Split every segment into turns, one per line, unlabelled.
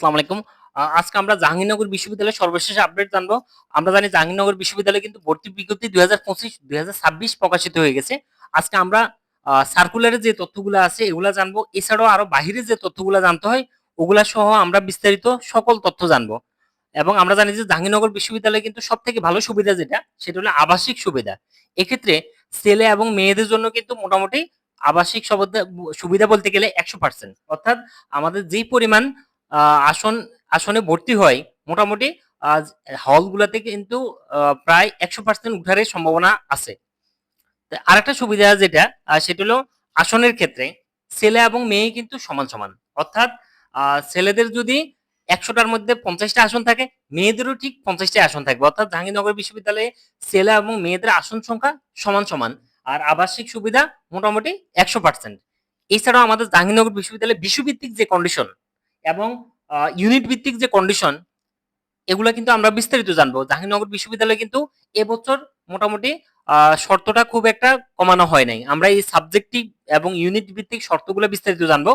আসসালামু আলাইকুম। আজকে আমরা জাহাঙ্গীরনগর বিশ্ববিদ্যালয়ের সর্বশেষ আপডেট জানব। আমরা জানি জাহাঙ্গীরনগর বিশ্ববিদ্যালয়ে কিন্তু ভর্তি বিজ্ঞপ্তি দুই হাজার পঁচিশ, দুই হাজার ছাব্বিশ প্রকাশিত হয়ে গেছে। আজকে আমরা সার্কুলারের যে তথ্যগুলো আছে, এগুলা জানব। এছাড়াও আরও বাহিরে যে তথ্যগুলো জানতে হয়, ওগুলা সহ আমরা বিস্তারিত সকল তথ্য জানব। এবং আমরা জানি যে জাহাঙ্গীরনগর বিশ্ববিদ্যালয়ে কিন্তু সব থেকে ভালো সুবিধা যেটা, সেটা হলো আবাসিক সুবিধা। এক্ষেত্রে ছেলে এবং মেয়েদের জন্য কিন্তু মোটামুটি আবাসিক সুবিধা বলতে গেলে একশো পার্সেন্ট অর্থাৎ আমাদের যেই পরিমাণ আসন, আসনে ভর্তি হয়, মোটামুটি হলগুলোতে কিন্তু প্রায় একশো পার্সেন্ট উঠারের সম্ভাবনা আছে। তো আরেকটা সুবিধা যেটা সেটা হলো আসনের ক্ষেত্রে ছেলে এবং মেয়ে কিন্তু সমান সমান। অর্থাৎ ছেলেদের যদি একশোটার মধ্যে পঞ্চাশটা আসন থাকে, মেয়েদেরও ঠিক পঞ্চাশটা আসন থাকবে। অর্থাৎ জাহাঙ্গীরনগর বিশ্ববিদ্যালয়ে ছেলে এবং মেয়েদের আসন সংখ্যা সমান সমান। আর আবাসিক সুবিধা মোটামুটি একশো পার্সেন্ট এছাড়াও আমাদের জাহাঙ্গীরনগর বিশ্ববিদ্যালয়ে বিশ্বভিত্তিক যে কন্ডিশন এবং ইউনিট ভিত্তিক যে কন্ডিশন এগুলো কিন্তু আমরা বিস্তারিত জানব। জাহাঙ্গীরনগর বিশ্ববিদ্যালয়ে কিন্তু এবছর মোটামুটি শর্তটা খুব একটা কমানো হয় নাই। আমরা এই সাবজেক্টিভ এবং ইউনিট ভিত্তিক শর্তগুলো বিস্তারিত জানব।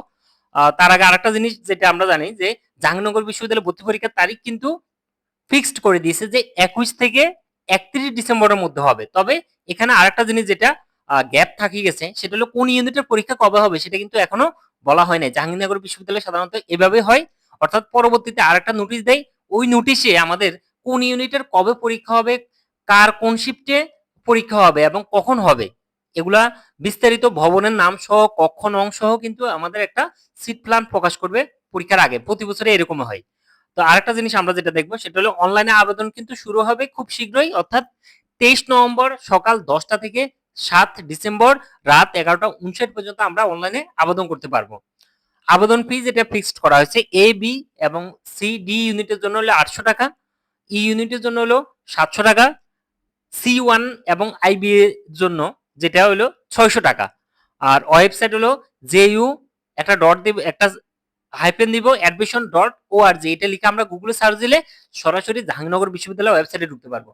তার আগে আরেকটা জিনিস যেটা আমরা জানি যে, জাহাঙ্গীরনগর বিশ্ববিদ্যালয়ে ভর্তি পরীক্ষার তারিখ কিন্তু ফিক্সড করে দিয়েছে যে, একুশ থেকে একত্রিশ ডিসেম্বরের মধ্যে হবে। তবে এখানে আরেকটা জিনিস যেটা গ্যাপ থাকি গেছে, সেটা হলো কোন ইউনিটের পরীক্ষা কবে হবে, সেটা কিন্তু এখনও বলা হয় না জাহাঙ্গীরনগর বিশ্ববিদ্যালয়ে সাধারণত এভাবে হয়। অর্থাৎ পরবর্তীতে আরেকটা নোটিশ দেয়। ওই নোটিশে আমাদের কোন ইউনিটের কবে পরীক্ষা হবে, কার কোন শিফটে পরীক্ষা হবে এবং কখন হবে। এগুলা বিস্তারিত ভবনের নাম সহ, কক্ষ নং সহ কিন্তু আমাদের একটা সিট প্ল্যান প্রকাশ করবে পরীক্ষার আগে। প্রতি বছরে এরকম হয়। তো আরেকটা জিনিস আমরা যেটা দেখব, সেটা হলো অনলাইনে আবেদন কিন্তু শুরু হবে খুব শীঘ্রই। অর্থাৎ তেইশ নভেম্বর সকাল দশটা থেকে সাত ডিসেম্বর রাত এগারোটা উনষাট পর্যন্ত আমরা অনলাইনে আবেদন করতে পারব। আবেদন ফি যেটা ফিক্সড করা হয়েছে এ বি এবং সি ডি ইউনিটের জন্য হলো আটশো টাকা ই ইউনিটের জন্য হলো সাতশো টাকা সি ওয়ান এবং আইবি এর জন্য যেটা হলো ছয়শো টাকা। আর ওয়েবসাইট হলো জে ইউ একটা ডট দিব, একটা হাইপেন দিব অ্যাডমিশন ডট ও আর জি এটা লিখে আমরা গুগলে সার্চ দিলে সরাসরি জাহাঙ্গীরনগর বিশ্ববিদ্যালয় ওয়েবসাইটে ঢুকতে পারব।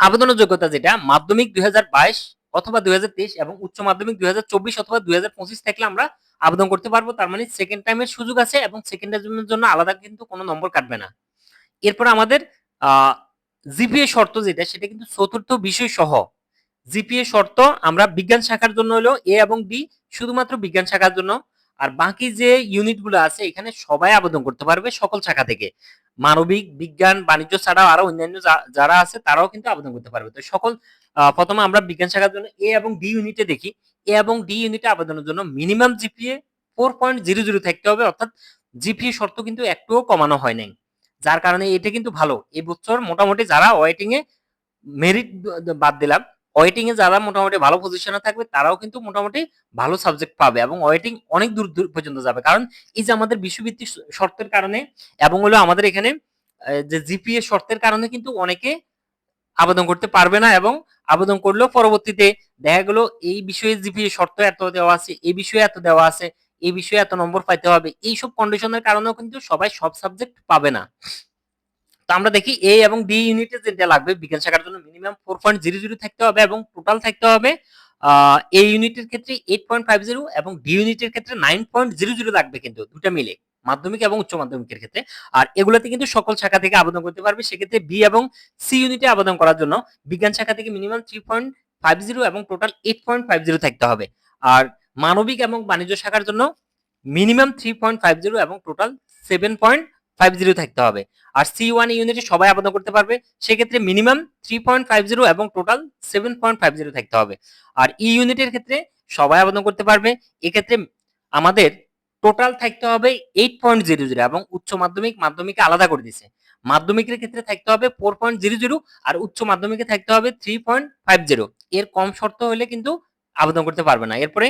আবেদনের যোগ্যতা যেটা, মাধ্যমিক দুই অথবা দুই এবং উচ্চ মাধ্যমিক দুই অথবা দুই থাকলে আমরা আবেদন করতে পারব। তার মানে সেকেন্ড টাইমের সুযোগ আছে এবং সেকেন্ড টাইমের জন্য আলাদা কিন্তু কোনো নম্বর কাটবে না। এরপর আমাদের জিপিএ শর্ত যেটা, সেটা কিন্তু চতুর্থ বিষয় সহ। জিপিএ শর্ত আমরা বিজ্ঞান শাখার জন্য হলো এ এবং বি শুধুমাত্র বিজ্ঞান শাখার জন্য। আর বাকি যে ইউনিটগুলো আছে, এখানে সবাই আবেদন করতে পারবে সকল শাখা থেকে। মানবিক বিজ্ঞান, বাণিজ্য ছাড়াও আরও অন্যান্য যারা আছে তারাও কিন্তু আবেদন করতে পারবে। তো সকল প্রথমে আমরা বিজ্ঞান শাখার জন্য এ এবং ডি ইউনিটে দেখি। এ এবং ডি ইউনিটে আবেদনের জন্য minimum GPA four point zero zero থাকতে হবে, অর্থাৎ জিপিএ শর্ত কিন্তু একটুও কমানো হয় নাই। যার কারণে এটা কিন্তু ভালো। এই বছর মোটামুটি যারা ওয়েটিং এ মেরিট বাদ দিলাম ওয়েটিং এ যারা মোটামুটি ভালো পজিশনে থাকবে, তারাও কিন্তু মোটামুটি ভালো সাবজেক্ট পাবে এবং ওয়েটিং অনেক দূর দূর পর্যন্ত যাবে। কারণ এই যে আমাদের বিশ্বভিত্তিক শর্তের কারণে এবং হলো আমাদের এখানে যে জিপিএ শর্তের কারণে কিন্তু অনেকে আবেদন করতে পারবে না এবং আবেদন করলেও পরবর্তীতে দেখা গেল এই বিষয়ে জিপিএ শর্ত এত দেওয়া আছে, এই বিষয়ে এত দেওয়া আছে, এই বিষয়ে এত নম্বর পাইতে হবে, এইসব কন্ডিশনের কারণেও কিন্তু সবাই সব সাবজেক্ট পাবে না। তো আমরা দেখি এ এবং ডি ইউনিটে যেটা লাগবে বিজ্ঞান শাখার জন্য minimum four point zero zero থাকতে হবে এবং টোটাল থাকতে হবে এ ইউনিটের ক্ষেত্রে এইট পয়েন্ট ফাইভ জিরো এবং ডি ইউনিটের ক্ষেত্রে নাইন পয়েন্ট জিরো জিরো লাগবে কিন্তু দুটা মিলে, মাধ্যমিক এবং উচ্চ মাধ্যমিকের ক্ষেত্রে। আর এগুলোতে কিন্তু সকল শাখা থেকে আবেদন করতে পারবে, সেক্ষেত্রে বি এবং সি ইউনিটে আবেদন করার জন্য বিজ্ঞান শাখা থেকে minimum three point five zero এবং total eight point five zero থাকতে হবে। আর মানবিক এবং বাণিজ্য শাখার জন্য minimum three point five zero এবং total seven point five zero থাকতে হবে। আর সি ওয়ান ইউনিটে সবাই আবেদন করতে পারবে। সেক্ষেত্রে minimum three point five zero এবং total seven point five zero থাকতে হবে। আর ই ইউনিটের ক্ষেত্রে সবাই আবেদন করতে পারবে। এক্ষেত্রে আমাদের টোটাল থাকতে হবে এইট পয়েন্ট জিরো জিরো এবং উচ্চ মাধ্যমিক মাধ্যমিকে আলাদা করে দিছে মাধ্যমিকের ক্ষেত্রে থাকতে হবে ফোর পয়েন্ট জিরো জিরো আর উচ্চ মাধ্যমিকে থাকতে হবে থ্রি পয়েন্ট ফাইভ জিরো এর কম শর্ত হলে কিন্তু আবেদন করতে পারবে না। এরপরে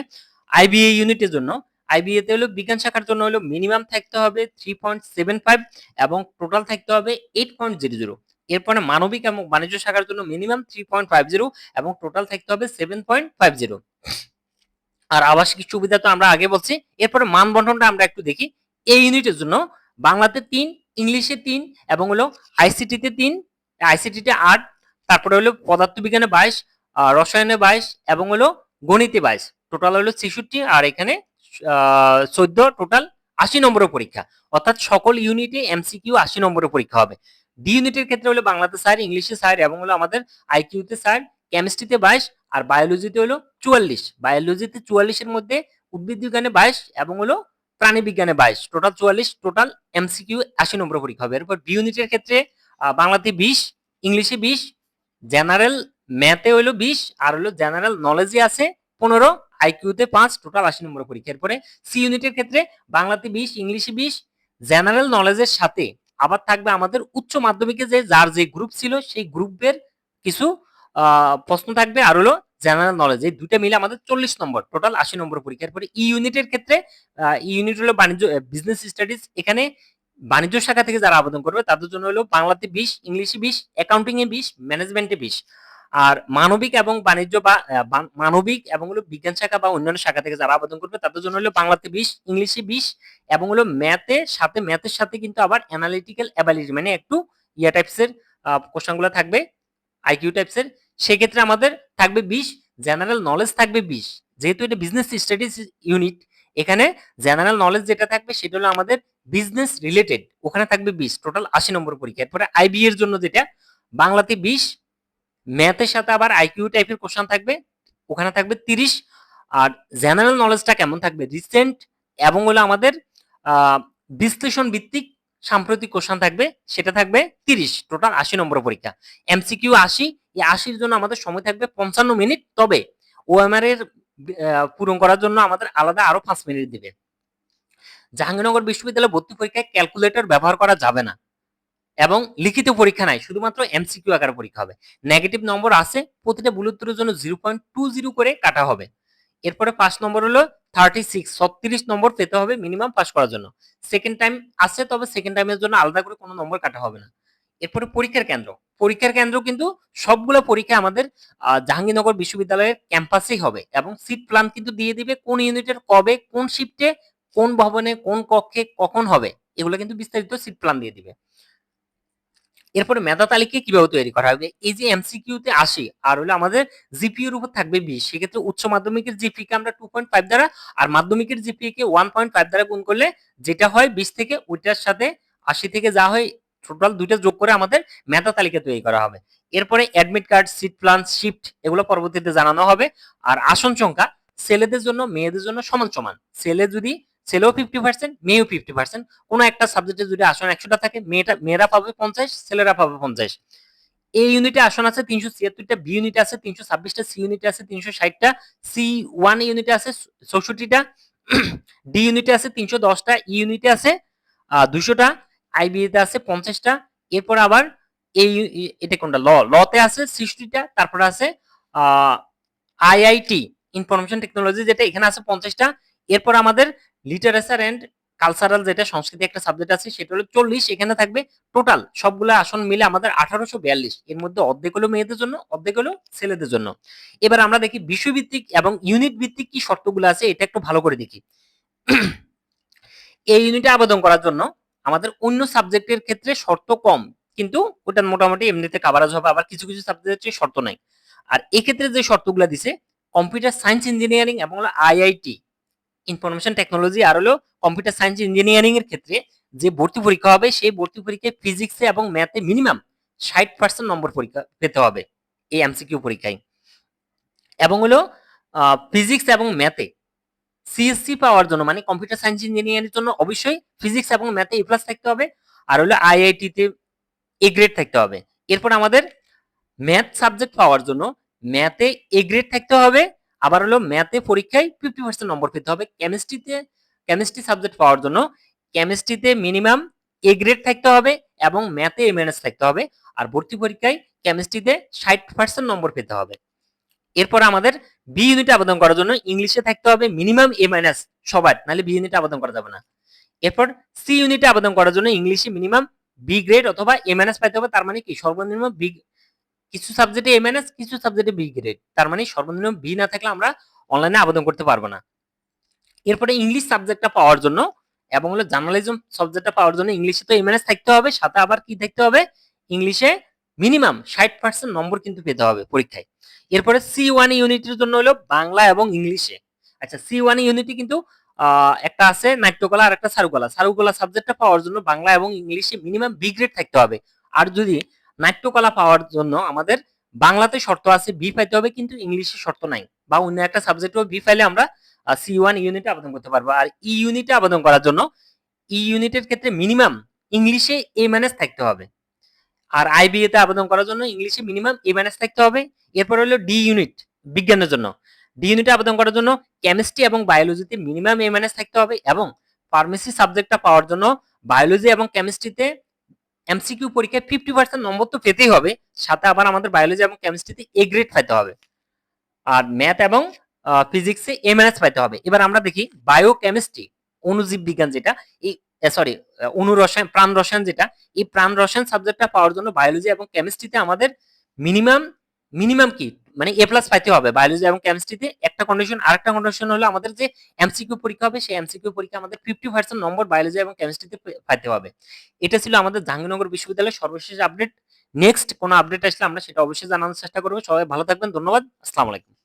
আইবিএ ইউনিটের জন্য আইবিএ তে হলো বিজ্ঞান শাখার জন্য হলো মিনিমাম থাকতে হবে থ্রি পয়েন্ট সেভেন ফাইভ এবং টোটাল থাকতে হবে এইট পয়েন্ট জিরো জিরো এরপরে মানবিক এবং বাণিজ্য শাখার জন্য minimum three point five zero এবং টোটাল থাকতে হবে সেভেন পয়েন্ট ফাইভ জিরো আর আবাসিক সুবিধা তো আমরা আগে বলছি, এরপরে মান বন্টনটা আমরা একটু দেখি। এই ইউনিটের জন্য বাংলাতে তিন, ইংলিশে তিন এবং হলো আইসিটিতে তিন আইসিটিতে আট, তারপরে হলো পদার্থবিজ্ঞানে বাইশ রসায়নে বাইশ এবং হলো গণিতে বাইশ। টোটাল হলো ছেষট্টি, আর এখানে চোদ্দ টোটাল আশি নম্বরের পরীক্ষা। অর্থাৎ সকল ইউনিটে এমসিকিউ আশি নম্বরের পরীক্ষা হবে। ডি ইউনিটের ক্ষেত্রে হলো বাংলাতে স্যার ইংলিশে স্যার এবং হলো আমাদের আইকিউতে স্যার কেমিস্ট্রিতে বাইশ, আর বায়োলজিতে হলো চুয়াল্লিশ। বায়োলজিতে চুয়াল্লিশের মধ্যে উদ্ভিদ বিজ্ঞানে বাইশ, এবং হলো প্রাণী বিজ্ঞানে বাইশ। টোটাল চুয়াল্লিশ টোটাল এমসিকিউ আশি নম্বর পরীক্ষা হবে। এরপর বি ইউনিটের ক্ষেত্রে বাংলাতে বিশ ইংলিশে বিশ জেনারেল ম্যাথে হলো বিশ, আর হলো জেনারেল নলেজে আছে পনেরো। আইকিউতে পাঁচ টোটাল আশি নম্বর পরীক্ষা। এরপরে সি ইউনিটের ক্ষেত্রে বাংলাতে বিশ, ইংলিশে বিশ জেনারেল নলেজের সাথে আবার থাকবে আমাদের উচ্চ মাধ্যমিকে যে, যার যে গ্রুপ ছিল, সেই গ্রুপের কিছু প্রশ্ন থাকবে। আর হলো জেনারেল নলেজ এই দুইটা মিলে আমাদের চল্লিশ নম্বর টোটাল আশি নম্বর পরীক্ষার পরে ই ইউনিটের ক্ষেত্রে ই ইউনিট হলো বাণিজ্য বিজনেস স্টাডিজ এখানে বাণিজ্য শাখা থেকে যারা আবেদন করবে, তাদের জন্য হলো বাংলাতে বিশ, ইংলিশে বিশ অ্যাকাউন্টিংয়ে বিশ ম্যানেজমেন্টে বিশ। আর মানবিক এবং বাণিজ্য বা মানবিক এবং হলো বিজ্ঞান শাখা বা অন্যান্য শাখা থেকে যারা আবেদন করবে, তাদের জন্য হলো বাংলাতে বিশ, ইংলিশে বিশ এবং হলো ম্যাথে সাথে, ম্যাথের সাথে কিন্তু আবার অ্যানালিটিক্যাল অ্যাবিলিটি মানে একটু ইয়া টাইপসের কোশ্চেনগুলো থাকবে আইকিউ টাইপসের সেক্ষেত্রে আমাদের থাকবে বিশ জেনারেল নলেজ থাকবে বিশ। যেহেতু এটা বিজনেস স্টাডিজ ইউনিট এখানে জেনারেল নলেজ যেটা থাকবে সেটা হলো আমাদের বিজনেস রিলেটেড ওখানে থাকবে বিশ টোটাল আশি নম্বর পরীক্ষা। এরপরে আইবি এর জন্য যেটা, বাংলাতে বিশ ম্যাথের সাথে আবার আইকিউ টাইপের কোশ্চেন থাকবে। ওখানে থাকবে তিরিশ। আর জেনারেল নলেজটা কেমন থাকবে? রিসেন্ট এবং হলো আমাদের বিশ্লেষণ ভিত্তিক সাম্প্রতিক কোশ্চেন থাকবে। সেটা থাকবে তিরিশ। টোটাল আশি নম্বর পরীক্ষা। এমসিকিউ আশি। এই আশির জন্য আমাদের সময় থাকবে পঞ্চান্ন মিনিট। তবে ওএমআর এর পূরণ করার জন্য আমাদের আলাদা আরও পাঁচ মিনিট দিবে। জাহাঙ্গীরনগর বিশ্ববিদ্যালয়ে ভর্তি পরীক্ষায় ক্যালকুলেটর ব্যবহার করা যাবে না। এবং লিখিত পরীক্ষা নাই, শুধুমাত্র এমসিকিউ আকারে পরীক্ষা হবে। নেগেটিভ নম্বর আছে, প্রতিটা ভুল উত্তরের জন্য জিরো পয়েন্ট টু জিরো করে কাটা হবে। এরপরে পাঁচ নম্বর হলো থার্টি সিক্স ছত্রিশ নম্বর পেতে হবে মিনিমাম পাস করার জন্য। সেকেন্ড টাইম আছে, তবে সেকেন্ড টাইমের জন্য আলাদা করে কোনো নম্বর কাটা হবে না। এরপরে পরীক্ষার কেন্দ্র। পরীক্ষার কেন্দ্র কিন্তু সবগুলো পরীক্ষা আমাদের জাহাঙ্গীরনগর বিশ্ববিদ্যালয়ের ক্যাম্পাসেই হবে এবং সিট প্ল্যান কিন্তু দিয়ে দিবে কোন ইউনিটের কবে, কোন শিফটে কোন ভবনে, কোন কক্ষে, কখন হবে। এগুলো কিন্তু বিস্তারিত সিট প্ল্যান দিয়ে দিবে। এরপরে মেধা তালিকা কীভাবে তৈরি করা হবে? এই যে এমসিকিউ তে আসি, আর হলো আমাদের জিপিএ এর উপর থাকবে বিশ, সেক্ষেত্রে উচ্চ মাধ্যমিকের জিপি কে আমরা টু পয়েন্ট ফাইভ দ্বারা, আর মাধ্যমিকের জিপিএ কে ওয়ান পয়েন্ট ফাইভ দ্বারা গুণ করলে যেটা হয় বিশ থেকে ওইটার সাথে আশি থেকে যা হয় টোটাল দুইটা যোগ করে আমাদের মেধা তালিকা তৈরি করা হবে। এরপরে admit card seat plan shift এগুলো পরবর্তীতে জানানো হবে। আর আসন সংখ্যা, ছেলেদের জন্য, মেয়েদের জন্য সমান সমান। ছেলে যদি ছেলেও ফিফটি পার্সেন্ট মেয়েও ফিফটি পার্সেন্ট কোনো একটা সাবজেক্টে যদি আসন একশোটা থাকে, মেয়েটা, মেয়েরা পাবে পঞ্চাশ, ছেলেরা পাবে পঞ্চাশ। এই ইউনিটে আসন আছে তিনশো ছিয়াত্তরটা বি ইউনিটে আছে তিনশো ছাব্বিশটা সি ইউনিটে আছে তিনশো ষাটটা সি ওয়ান ইউনিটে আছে চৌষট্টিটা ডি ইউনিটে আছে তিনশো দশটা ই ইউনিটে আছে দুশোটা আইবিএতে আছে পঞ্চাশটা। এরপর আবার এই এটা কোনটা? ল, লতে আছে সৃষ্টিটা তারপরে আছে আইআইটি ইনফরমেশন টেকনোলজি যেটা এখানে আছে পঞ্চাশটা। এরপর আমাদের লিটারেচার অ্যান্ড কালচারাল যেটা সংস্কৃতি একটা সাবজেক্ট আছে, সেটা হলো চল্লিশ, এখানে থাকবে টোটাল সবগুলো আসন মিলে আমাদের আঠারোশো বিয়াল্লিশ। এর মধ্যে অর্ধেক হলো মেয়েদের জন্য, অর্ধেক হলো ছেলেদের জন্য। এবার আমরা দেখি বিষয়ভিত্তিক এবং ইউনিট ভিত্তিক কি শর্তগুলো আছে, এটা একটু ভালো করে দেখি। এই ইউনিটে আবেদন করার জন্য আমাদের অন্য সাবজেক্টের ক্ষেত্রে শর্ত কম, কিন্তু ওটা মোটামুটি এমনিতে কাভারেজ হবে, আবার কিছু কিছু সাবজেক্টের শর্ত নাই। আর এক্ষেত্রে যে শর্তগুলো দিছে কম্পিউটার সায়েন্স ইঞ্জিনিয়ারিং এবং আইআইটি ইনফরমেশন টেকনোলজি আর হলো কম্পিউটার সায়েন্স ইঞ্জিনিয়ারিং এর ক্ষেত্রে যে ভর্তি পরীক্ষা হবে, সেই ভর্তি পরীক্ষায় ফিজিক্সে এবং ম্যাথে মিনিমাম ষাট পার্সেন্ট নম্বর পরীক্ষা পেতে হবে এই এমসিকিউ পরীক্ষায়। এবং হলো ফিজিক্স এবং ম্যাথে সিএসসি পাওয়ার জন্য মানে কম্পিউটার সায়েন্স ইঞ্জিনিয়ারিং জন্য অবশ্যই ফিজিক্স এবং ম্যাথে এ প্লাস থাকতে হবে। আর হলো আইআইটি তে এ গ্রেড থাকতে হবে। এরপর আমাদের ম্যাথ সাবজেক্ট পাওয়ার জন্য ম্যাথে এ গ্রেড থাকতে হবে। আবার হলো ম্যাথে পরীক্ষায় ফিফটি পার্সেন্ট নম্বর পেতে হবে। কেমিস্ট্রিতে কেমিস্ট্রি সাবজেক্ট পাওয়ার জন্য কেমিস্ট্রিতে মিনিমাম এ গ্রেড থাকতে হবে এবং ম্যাথে এ মাইনাস থাকতে হবে। আর ভর্তি পরীক্ষায় কেমিস্ট্রিতে ষাট পার্সেন্ট নম্বর পেতে হবে। এরপর আমাদের বি ইউনিটে আবেদন করার জন্য ইংলিশে থাকতে হবে মিনিমাম এ মাইনাস সবার, নাহলে বি ইউনিটে আবেদন করা যাবে না। এরপর সি ইউনিটে আবেদন করার জন্য ইংলিশে মিনিমাম বি গ্রেড অথবা এ মাইনাস পাইতে হবে। তার মানে কি? সর্বনিম্ন বি কিছু সাবজেক্টে এ মাইনাস কিছু সাবজেক্টে বি গ্রেড তার মানে সর্বনিম্ন বি না থাকলে আমরা অনলাইনে আবেদন করতে পারব না। এরপরে ইংলিশ সাবজেক্টটা পাওয়ার জন্য এবং হলো জার্নালিজম সাবজেক্টটা পাওয়ার জন্য ইংলিশে তো এমএনএস থাকতে হবে, সাথে আবার কি থাকতে হবে? ইংলিশে মিনিমাম ষাট পার্সেন্ট নম্বর কিন্তু পেতে হবে পরীক্ষায়। এরপরে সি ওয়ান ইউনিটের জন্য হলো বাংলা এবং ইংলিশে আচ্ছা সি ওয়ান ইউনিটি কিন্তু একটা আছে নাট্যকলা আর একটা চারুকলা সারুকলা সাবজেক্টটা পাওয়ার জন্য বাংলা এবং ইংলিশে মিনিমাম বি গ্রেড থাকতে হবে। আর যদি নাট্যকলা পাওয়ার জন্য আমাদের বাংলাতে শর্ত আছে বি পাইতে হবে, কিন্তু ইংলিশে শর্ত নাই। বা অন্য একটা সাবজেক্টও বি ফাইলে আমরা সি ওয়ান ইউনিটে আবেদন করতে পারব। আর ই ইউনিটে আবেদন করার জন্য ই ইউনিটের ক্ষেত্রে মিনিমাম ইংলিশে এ ম্যানেজ থাকতে হবে। আর আইবিএ তে আবেদন করার জন্য ইংলিশে মিনিমাম এ ম্যানেজ থাকতে হবে। এরপর হলো ডি ইউনিট বিজ্ঞানের জন্য। ডি ইউনিটে আবেদন করার জন্য কেমিস্ট্রি এবং বায়োলজিতে মিনিমাম এ ম্যানেজ থাকতে হবে এবং ফার্মেসি সাবজেক্টটা পাওয়ার জন্য বায়োলজি এবং কেমিস্ট্রিতে এমসিকিউ পরীক্ষায় ফিফটি পার্সেন্ট নম্বর তো পেতেই হবে, সাথে আবার আমাদের বায়োলজি এবং কেমিস্ট্রিতে এ গ্রেড পাইতে হবে। আর ম্যাথ এবং ফিজিক্সে এ মাইনাস পাইতে হবে। এবার আমরা দেখি বায়ো কেমিস্ট্রি অণুজীব বিজ্ঞান যেটা, এই সরি অনুরসায়ন, প্রাণ রসায়ন যেটা, এই প্রাণ রসায়ন সাবজেক্টটা পাওয়ার জন্য বায়োলজি এবং কেমিস্ট্রিতে আমাদের মিনিমাম মিনিমাম কি? মানে এ প্লাস পাইতে হবে বায়োলজি এবং কেমিস্ট্রিতে একটা কন্ডিশন আরেকটা কন্ডিশন হলো আমাদের যে এমসিকিউ পরীক্ষা হবে, সেই এমসিকিউ পরীক্ষা আমাদের ফিফটি পার্সেন্ট নম্বর বায়োলজি এবং কেমিস্ট্রিতে পাইতে হবে। এটা ছিল আমাদের জাহাঙ্গীরনগর বিশ্ববিদ্যালয়ের সর্বশেষ আপডেট নেক্সট কোনো আপডেট আসলে আমরা সেটা অবশ্যই জানানোর চেষ্টা করব। সবাই ভালো থাকবেন, ধন্যবাদ, আসসালামু আলাইকুম।